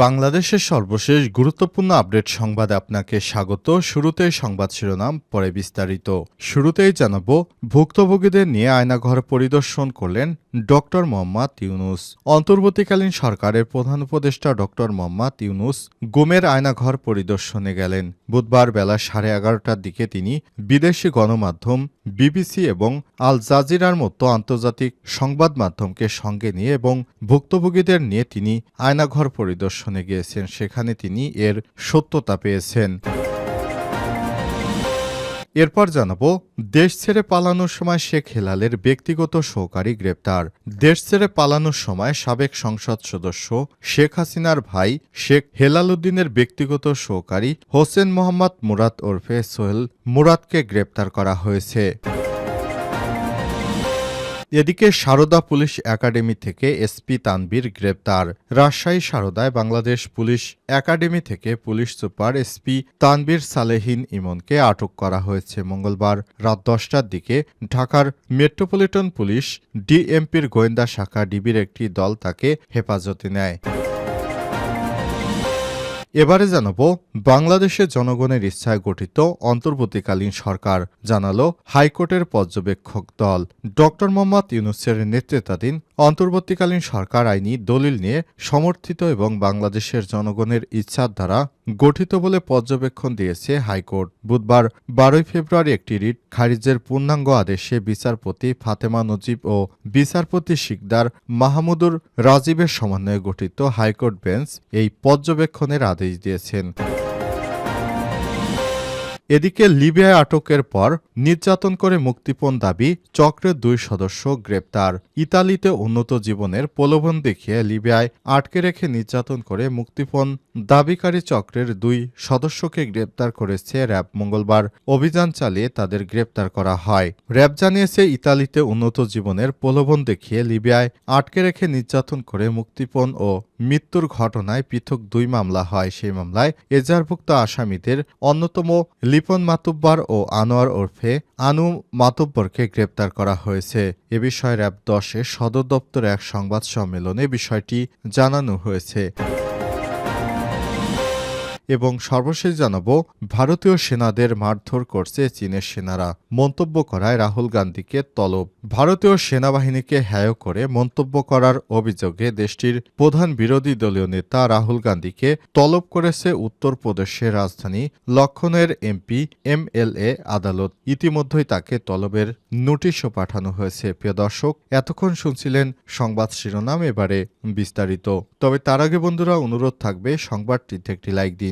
বাংলাদেশের সর্বশেষ গুরুত্বপূর্ণ আপডেট সংবাদে আপনাকে স্বাগত। শুরুতে সংবাদ শিরোনাম, পরে বিস্তারিত। শুরুতেই জানাব, ভুক্তভোগীদের নিয়ে আয়নাঘর পরিদর্শন করলেন ডক্টর মোহাম্মদ ইউনুস। অন্তর্বর্তীকালীন সরকারের প্রধান উপদেষ্টা ডক্টর মোহাম্মদ ইউনুস গুমের আয়নাঘর পরিদর্শনে গেলেন। বুধবার বেলা সাড়ে এগারোটার দিকে তিনি বিদেশি গণমাধ্যম, বিবিসি এবং আল জাজিরার মতো আন্তর্জাতিক সংবাদ মাধ্যমকে সঙ্গে নিয়ে এবং ভুক্তভোগীদের নিয়ে তিনি আয়নাঘর পরিদর্শনে গিয়েছেন, সেখানে তিনি এর সত্যতা পেয়েছেন। এরপর জানাব, দেশ ছেড়ে পালানোর সময় শেখ হেলালের ব্যক্তিগত সহকারী গ্রেপ্তার। দেশ ছেড়ে পালানোর সময় সাবেক সংসদ সদস্য শেখ হাসিনার ভাই শেখ হেলাল উদ্দিনের ব্যক্তিগত সহকারী হোসেন মোহাম্মদ মুরাদ ওরফে সোহেল মুরাদকে গ্রেপ্তার করা হয়েছে। এদিকে সারদা পুলিশ একাডেমি থেকে এসপি তানবীর গ্রেপ্তার। রাজশাহী, সারদায় বাংলাদেশ পুলিশ একাডেমি থেকে police super SP Tanvir Salehin ইমনকে আটক করা হয়েছে মঙ্গলবার রাত দশটার দিকে। ঢাকার মেট্রোপলিটন পুলিশ ডিএমপির গোয়েন্দা শাখা ডিবির একটি দল তাকে হেফাজতে নেয়। এবারে জানাব বাংলাদেশের জনগণের ইচ্ছায় গঠিত অন্তর্বর্তীকালীন সরকার, জানাল হাইকোর্টের পর্যবেক্ষক দল। ড মোহাম্মদ ইউনুসের নেতৃত্বাধীন অন্তর্বর্তীকালীন সরকার আইনি দলিল নিয়ে সমর্থিত এবং বাংলাদেশের জনগণের ইচ্ছার দ্বারা গঠিত বলে পর্যবেক্ষণ দিয়েছে হাইকোর্ট। বুধবার বারোই ফেব্রুয়ারি একটি রিট খারিজের পূর্ণাঙ্গ আদেশে বিচারপতি ফাতেমা নজিব ও বিচারপতি শিকদার মাহমুদুর রাজীবের সমন্বয়ে গঠিত হাইকোর্ট বেঞ্চ এই পর্যবেক্ষণের আদেশ দিয়েছেন। এদিকে লিবিয়ায় আটকের পর নির্যাতন করে মুক্তিপণ দাবি চক্রের দুই সদস্য গ্রেপ্তার। ইতালিতে উন্নত জীবনের প্রলোভন দেখিয়ে লিবিয়ায় আটকে রেখে নির্যাতন করে মুক্তিপণ দাবিকারী চক্রের দুই সদস্যকে গ্রেপ্তার করেছে র্যাব। মঙ্গলবার অভিযান চালিয়ে তাদের গ্রেপ্তার করা হয়। র্যাব জানিয়েছে, ইতালিতে উন্নত জীবনের প্রলোভন দেখিয়ে লিবিয়ায় আটকে রেখে নির্যাতন করে মুক্তিপণ ও মৃত্যুর ঘটনায় পৃথক দুই মামলা হয়। সেই মামলায় এজারভুক্ত আসামিদের অন্যতম লিপন মাতুব্বার ও আনোয়ার ওরফে আনু মাতুব্বরকে গ্রেপ্তার করা হয়েছে। এ বিষয়ে র্যাব দশে সদর দপ্তরে এক সংবাদ সম্মেলনে বিষয়টি জানানো হয়েছে। এবং সর্বশেষ জানাব, ভারতীয় সেনাদের মারধর করছে চীনের সেনারা। মন্তব্য করায় রাহুল গান্ধীকে তলব। ভারতীয় সেনাবাহিনীকে হ্যায় করে মন্তব্য করার অভিযোগে দেশটির প্রধান বিরোধী দলীয় নেতা রাহুল গান্ধীকে তলব করেছে উত্তরপ্রদেশের রাজধানী লক্ষণের এমপি এমএলএ আদালত। ইতিমধ্যেই তাকে তলবের নোটিশও পাঠানো হয়েছে। প্রিয় দর্শক, এতক্ষণ শুনছিলেন সংবাদ শিরোনাম, এবারে বিস্তারিত। তবে তার আগে বন্ধুরা, অনুরোধ থাকবে, সংবাদটিতে একটি লাইক দিন।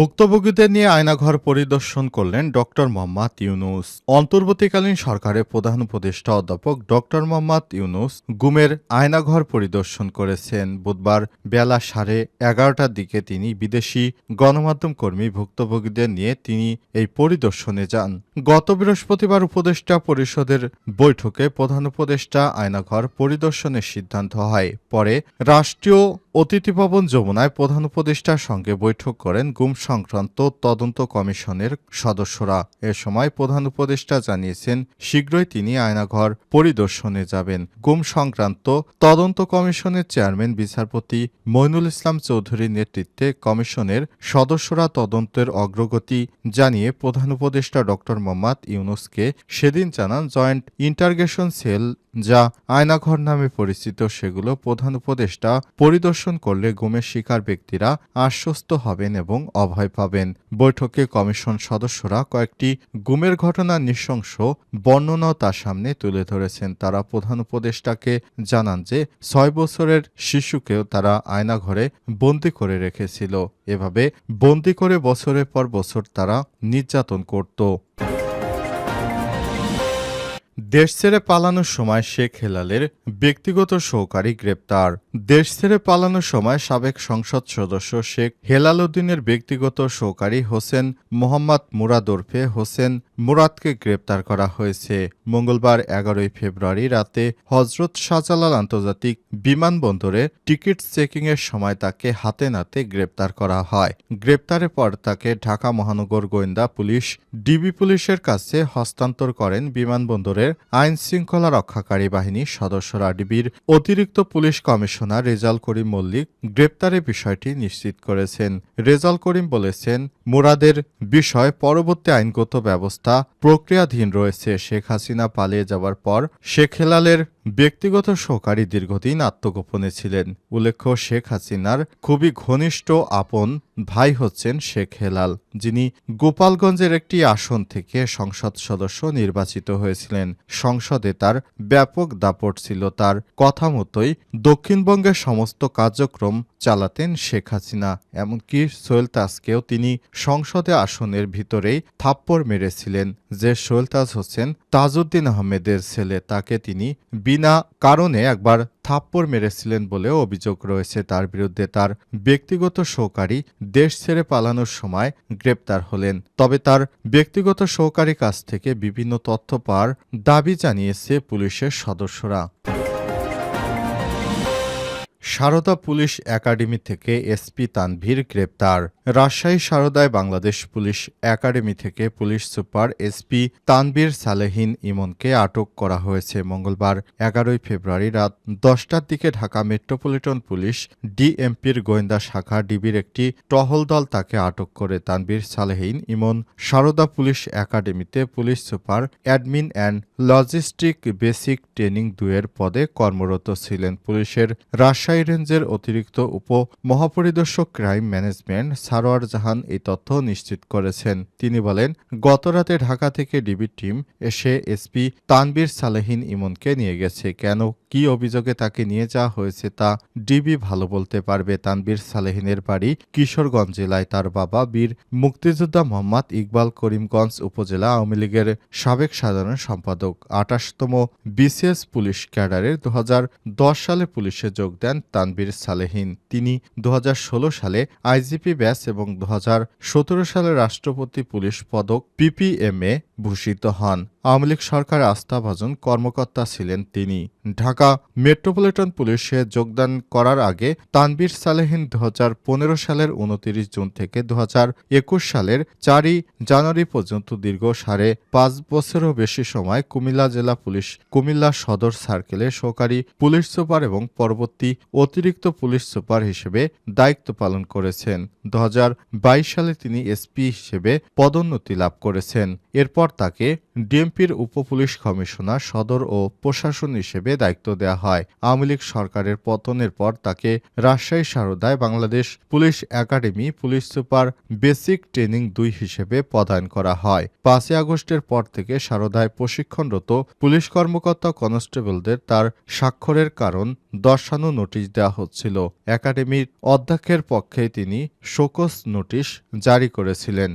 ভুক্তভোগীদের নিয়ে আয়নাঘর পরিদর্শন করলেন ডক্টর মোহাম্মদ ইউনুস। অন্তর্বর্তীকালীন সরকারের প্রধান উপদেষ্টা অধ্যাপক ডক্টর মোহাম্মদ ইউনুস গুমের আয়নাঘর পরিদর্শন করেছেন। বুধবার বেলা সাড়ে এগারোটার দিকে তিনি বিদেশি গণমাধ্যম কর্মী ভুক্তভোগীদের নিয়ে তিনি এই পরিদর্শনে যান। গত বৃহস্পতিবার উপদেষ্টা পরিষদের বৈঠকে প্রধান উপদেষ্টা আয়নাঘর পরিদর্শনের সিদ্ধান্ত হয়। পরে রাষ্ট্রীয় অতিথি ভবন যমুনায় প্রধান উপদেষ্টার সঙ্গে বৈঠক করেন গুম সংক্রান্ত তদন্ত কমিশনের সদস্যরা। এ সময় প্রধান উপদেষ্টা জানিয়েছেন, শীঘ্রই তিনি আয়নাঘর পরিদর্শনে যাবেন। গুম সংক্রান্ত তদন্ত কমিশনের চেয়ারম্যান, বিচারপতি মইনুল ইসলাম চৌধুরীর নেতৃত্বে কমিশনের সদস্যরা তদন্তের অগ্রগতি জানিয়ে প্রধান উপদেষ্টা ড. মোহাম্মদ ইউনুসকে সেদিন জানান, জয়েন্ট ইন্টারগেশন সেল যা আয়নাঘর নামে পরিচিত, সেগুলো প্রধান উপদেষ্টা পরিদর্শন করলে গুমের শিকার ব্যক্তিরা আশ্বস্ত হবেন এবং অভয় পাবেন। বৈঠকে কমিশন সদস্যরা কয়েকটি গুমের ঘটনা নৃশংস বর্ণনা তার সামনে তুলে ধরেছেন। তারা প্রধান উপদেষ্টাকে জানান যে, ছয় বছরের শিশুকেও তারা আয়নাঘরে বন্দি করে রেখেছিল। এভাবে বন্দি করে বছরের পর বছর তারা নির্যাতন করত। দেশ ছেড়ে পালানোর সময় শেখ হেলালের ব্যক্তিগত সহকারী গ্রেপ্তার। দেশ ছেড়ে পালানোর সময় সাবেক সংসদ সদস্য শেখ হেলাল উদ্দিনের ব্যক্তিগত সহকারী হোসেন মোহাম্মদ মুরাদ ওরফে হোসেন মুরাদকে গ্রেপ্তার করা হয়েছে। মঙ্গলবার এগারোই ফেব্রুয়ারি রাতে হজরত শাহজালাল আন্তর্জাতিক বিমানবন্দরে টিকিট চেকিংয়ের সময় তাকে হাতে নাতে গ্রেপ্তার করা হয়। গ্রেপ্তারের পর তাকে ঢাকা মহানগর গোয়েন্দা পুলিশ, ডিবি পুলিশের কাছে হস্তান্তর করেন বিমানবন্দরের আইন শৃঙ্খলা রক্ষাকারী বাহিনীর সদস্যরা ডিবির অতিরিক্ত পুলিশ কমিশনার রেজাল করিম মল্লিক গ্রেপ্তারের বিষয়টি নিশ্চিত করেছেন। রেজাল করিম বলেছেন, মুরাদের বিষয় পরবর্তী আইনগত ব্যবস্থা প্রক্রিয়াধীন রয়েছে। শেখ হাসিনা পালিয়ে যাওয়ার পর শেখ হেলালের ব্যক্তিগত সহকারী দীর্ঘদিন আত্মগোপনে ছিলেন। উল্লেখ্য, শেখ হাসিনার খুবই ঘনিষ্ঠ আপন ভাই হচ্ছেন শেখ হেলাল, যিনি গোপালগঞ্জের একটি আসন থেকে সংসদ সদস্য নির্বাচিত হয়েছিলেন। সংসদে তার ব্যাপক দাপট ছিল। তার কথা মতোই দক্ষিণবঙ্গের সমস্ত কার্যক্রম চালাতেন শেখ হাসিনা, এমনকি সোহেল তাজকেও তিনি সংসদে আসনের ভিতরেই থাপ্পড় মেরেছিলেন। যে সোহেল তাজ হোসেন তাজউদ্দিন আহমেদের ছেলে, তাকে তিনি বিনা কারণে একবার থাপ্পড় মেরেছিলেন বলেও অভিযোগ রয়েছে। তার বিরুদ্ধে তার ব্যক্তিগত সহকারী দেশ ছেড়ে পালানোর সময় গ্রেপ্তার হলেন। তবে তার ব্যক্তিগত সহকারী কাছ থেকে বিভিন্ন তথ্য পাওয়ার দাবি জানিয়েছে পুলিশের সদস্যরা। সারদা পুলিশ একাডেমি থেকে এসপি তানভীর গ্রেপ্তার। রাজশাহী, সারদায় বাংলাদেশ পুলিশ একাডেমি থেকে police super SP Tanvir Salehin ইমনকে আটক করা হয়েছে মঙ্গলবার, এগারোই ফেব্রুয়ারি রাত দশটার দিকে ঢাকা মেট্রোপলিটন পুলিশ ডিএমপির গোয়েন্দা শাখা ডিবির একটি টহল দল তাকে আটক করে। তানভীর সালেহীন ইমন সারদা পুলিশ একাডেমিতে police super, admin and logistic basic training দুয়ের পদে কর্মরত ছিলেন। পুলিশের রাজশাহী রেঞ্জের অতিরিক্ত উপ মহাপরিদর্শক ক্রাইম ম্যানেজমেন্ট সারোয়ার জাহান এই তথ্য নিশ্চিত করেছেন। তিনি বলেন, গতরাতে ঢাকা থেকে ডিবি টিম এসে এসপি তানবীর সালেহিন ইমনকে নিয়ে গেছে। কেন কি অভিযোগে তাকে নিয়ে যাওয়া হয়েছে তা ডিবি ভালো বলতে পারবে তানবীর সালেহিনের বাড়ি কিশোরগঞ্জ জেলায়। তার বাবা বীর মুক্তিযোদ্ধা মোহাম্মদ ইকবাল করিমগঞ্জ উপজেলা আওয়ামী লীগের সাবেক সাধারণ সম্পাদক। আঠাশতম বিসিএস পুলিশ ক্যাডারের দু দশ সালে পুলিশে যোগ দেন তানবীর সালেহিন। তিনি দু হাজার ষোলো সালে আইজিপি ব্যাস এবং দু হাজার সতেরো সালে রাষ্ট্রপতি পুলিশ পদক পিপিএমএ ভূষিত হন। আওয়ামী লীগ সরকার আস্থাভাজন কর্মকর্তা ছিলেন তিনি। ঢাকা মেট্রোপলিটন পুলিশে যোগদান করার আগে তানবীর সালেহিন দু পনেরো সালের উনতিরিশ জুন থেকে দু হাজার একুশ সালের চারই জানুয়ারি পর্যন্ত দীর্ঘ সাড়ে পাঁচ বছরেরও বেশি সময় কুমিল্লা জেলা পুলিশ, কুমিল্লা সদর সার্কেলে সহকারী পুলিশ সুপার এবং পরবর্তী অতিরিক্ত পুলিশ সুপার হিসেবে দায়িত্ব পালন করেছেন। দু হাজার বাইশ সালে তিনি এসপি হিসেবে পদোন্নতি লাভ করেছেন। এরপর তাকে ডিএমপির উপপুলিশ কমিশনার সদর ও প্রশাসন হিসেবে দায়িত্ব দেওয়া হয়। আওয়ামী লীগ সরকারের পতনের পর তাকে Rajshahi সারদায় Bangladesh police academy police super basic training দুই হিসেবে পদায়ন করা হয়। পাঁচই আগস্টের পর থেকে সারদায় প্রশিক্ষণরত পুলিশ কর্মকর্তা কনস্টেবলদের তার স্বাক্ষরের কারণ দর্শানো নোটিশ দেওয়া হচ্ছিল। একাডেমির অধ্যক্ষের পক্ষে তিনি শোকস নোটিশ জারি করেছিলেন।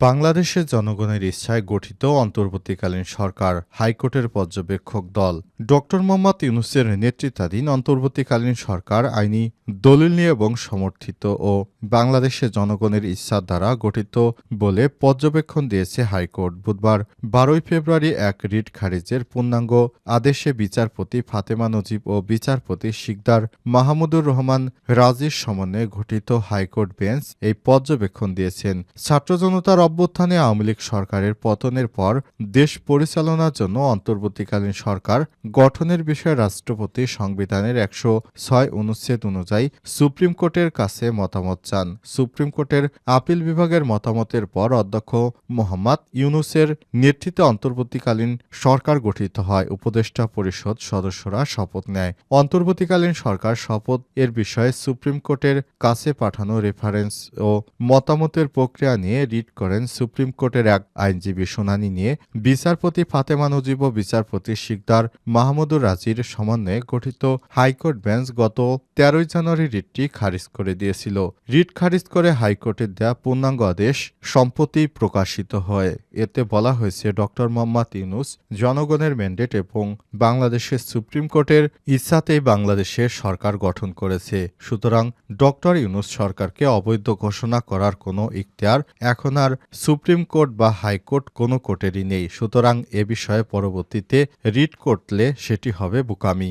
বাংলাদেশের জনগণের ইচ্ছায় গঠিত অন্তর্বর্তীকালীন সরকার হাইকোর্টের পর্যবেক্ষক দল। ডক্টর মোহাম্মদ ইউনুসের নেতৃত্বাধীন অন্তর্বর্তীকালীন সরকার আইনি, দলিল নিয়ে এবং সমর্থিত ও বাংলাদেশের জনগণের ইচ্ছার দ্বারা গঠিত বলে পর্যবেক্ষণ দিয়েছে হাইকোর্ট। বুধবার বারোই ফেব্রুয়ারি এক রিট খারিজের পূর্ণাঙ্গ আদেশে বিচারপতি ফাতেমা নজিব ও বিচারপতি শিকদার মাহমুদুর রহমান রাজির সমন্বয়ে গঠিত হাইকোর্ট বেঞ্চ এই পর্যবেক্ষণ দিয়েছেন। ছাত্র জনতার অভ্যুত্থানে আওয়ামী লীগ সরকারের পতনের পর দেশ পরিচালনার জন্য অন্তর্বর্তীকালীন সরকার গঠনের বিষয়ে রাষ্ট্রপতি সংবিধানের একশো ছয় অনুচ্ছেদ অনুযায়ী সুপ্রিম কোর্টের কাছে মতামত চান। সুপ্রিম কোর্টের আপিল বিভাগের মতামতের পর অধ্যক্ষ মোহাম্মদ ইউনুসের নেতৃত্বে অন্তর্বর্তীকালীন সরকার গঠিত হয়। উপদেষ্টা পরিষদ সদস্যরা শপথ নেয়। অন্তর্বর্তীকালীন সরকার শপথ এর বিষয়ে সুপ্রিম কোর্টের কাছে পাঠানো রেফারেন্স ও মতামতের প্রক্রিয়া নিয়ে রিট করেন সুপ্রিম কোর্টের এক আইনজীবী শুনানি নিয়ে। বিচারপতি ফাতেমা নজিব ও বিচারপতি শিকদার মাহমুদুর রাজির সমন্বয়ে গঠিত হাইকোর্ট বেঞ্চ গত তেরোই জানুয়ারি রিটটি খারিজ করে দিয়েছিল। রিট খারিজ করে হাইকোর্টের দেয়া পূর্ণাঙ্গ আদেশ সম্প্রতি প্রকাশিত হয়। এতে বলা হয়েছে ডক্টর মোহাম্মদ ইউনুস জনগণের ম্যান্ডেট এবং বাংলাদেশের সুপ্রিম কোর্টের ইচ্ছাতেই বাংলাদেশের সরকার গঠন করেছে। সুতরাং ডক্টর ইউনুস সরকারকে অবৈধ ঘোষণা করার কোনো ইখতিয়ার এখন আর সুপ্রিম কোর্ট বা হাইকোর্ট কোনো কোর্টেরই নেই। সুতরাং এ বিষয়ে পরবর্তীতে রিট করলে সেটি হবে বোকামি।